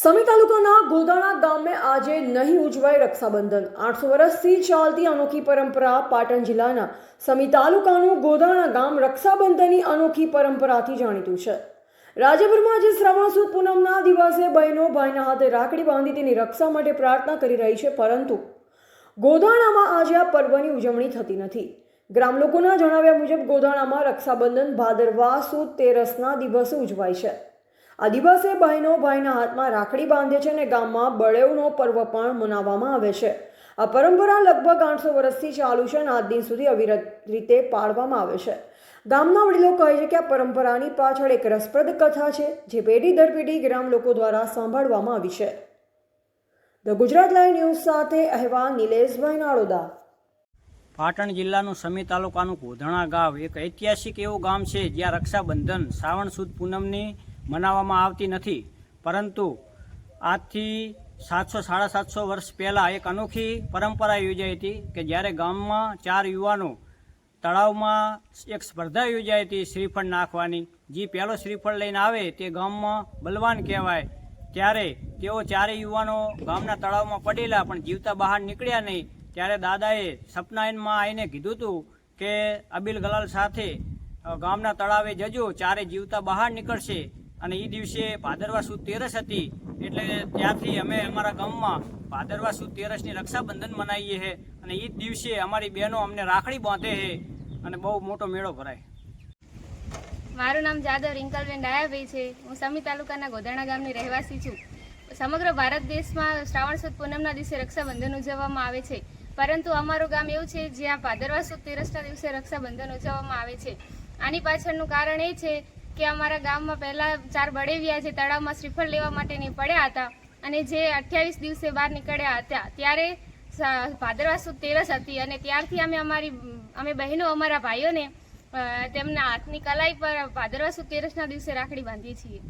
સમી તાલુકાના ગોદાણા ગામે આજે નહીં ઉજવાય રક્ષાબંધન. આઠસો વર્ષથી ચાલતી અનોખી પરંપરા પાટણ જિલ્લાના સમી તાલુકાનું ગોદાણા ગામ રક્ષાબંધનની અનોખી પરંપરાથી જાણીતું છે. રાજ્યભરમાં આજે શ્રાવણ સુદ પૂનમના દિવસે બહેનો ભાઈના હાથે રાખડી બાંધી તેની રક્ષા માટે પ્રાર્થના કરી રહી છે, પરંતુ ગોધાણામાં આજે આ પર્વની ઉજવણી થતી નથી. ગ્રામ લોકોના જણાવ્યા મુજબ ગોધાણામાં રક્ષાબંધન ભાદરવા સુદ તેરસના દિવસે ઉજવાય છે. આ ભાઈનો ભાઈના હાથમાં રાખડી બાંધે છે અને ગામમાં બળેવનો પર્વ પણ મનાવવામાં આવે છે. આ પરંપરા લગભગ આઠસો વર્ષથી ચાલુ છે અને આજ દિન સુધી અવિરત રીતે પાળવામાં આવે છે. ગામના વડીલો કહે છે કે આ પરંપરાની પાછળ એક રસપ્રદ કથા છે, જે પેઢી દર પેઢી ગ્રામ લોકો દ્વારા સાંભળવામાં આવી છે. ધ ગુજરાત લાઈવ ન્યૂઝ સાથે અહેવાલ નિલેશભાઈ નાળોદા પાટણ જિલ્લાનું સમી તાલુકાનું ગોધણા ગામ એક ઐતિહાસિક એવું ગામ છે જ્યાં રક્ષાબંધન, શ્રાવણ સુદ પૂનમની મનાવવામાં આવતી નથી. પરંતુ આજથી સાતસો, સાડા સાતસો વર્ષ પહેલાં એક અનોખી પરંપરા યોજાઈ હતી કે જ્યારે ગામમાં ચાર યુવાનો તળાવમાં એક સ્પર્ધા યોજાઈ હતી શ્રીફળ નાખવાની. જે પહેલો શ્રીફળ લઈને આવે તે ગામમાં બલવાન કહેવાય. ત્યારે તેઓ ચારે યુવાનો ગામના તળાવમાં પડેલા પણ જીવતા બહાર નીકળ્યા નહીં. ત્યારે દાદાએ સપનાયનમાં આવીને કીધું હતું કે અબિલ ગલાલ સાથે ગામના તળાવે જજો ચારે જીવતા બહાર નીકળશે. અને એ દિવસે ભાદરવા સુદ તેરસ હતી, એટલે ત્યારથી અમે અમારા ગામમાં ભાદરવા સુદ તેરસની રક્ષાબંધન મનાવીએ છીએ અને એ દિવસે અમારી બહેનો અમને રાખડી બાંધે છે અને બહુ મોટો મેળો ભરાય. મારું નામ જાદવ રિંકલબેન ડાયાભાઈ છે. હું સમી તાલુકાના ગોધાણા ગામની રહેવાસી છું. સમગ્ર ભારત દેશમાં શ્રાવણ સુદ પૂનમના દિવસે રક્ષાબંધન ઉજવવામાં આવે છે. પરંતુ અમારું ગામ એવું છે જ્યાં ભાદરવા સુદ તેરસના દિવસે રક્ષાબંધન ઉજવવામાં આવે છે. આની પાછળનું કારણ એ છે કે અમારા ગામમાં પહેલાં ચાર બળેવિયા જે તળાવમાં શ્રીફળ લેવા માટે પડ્યા હતા. અને જે અઠ્યાવીસ દિવસે બહાર નીકળ્યા હતા, ત્યારે ભાદરવા સુદ તેરસ હતી અને ત્યારથી અમે અમારી, અમે બહેનો અમારા ભાઈઓને તેમના હાથની કલાઈ પર ભાદરવા સુદ તેરસના દિવસે રાખડી બાંધીએ છીએ.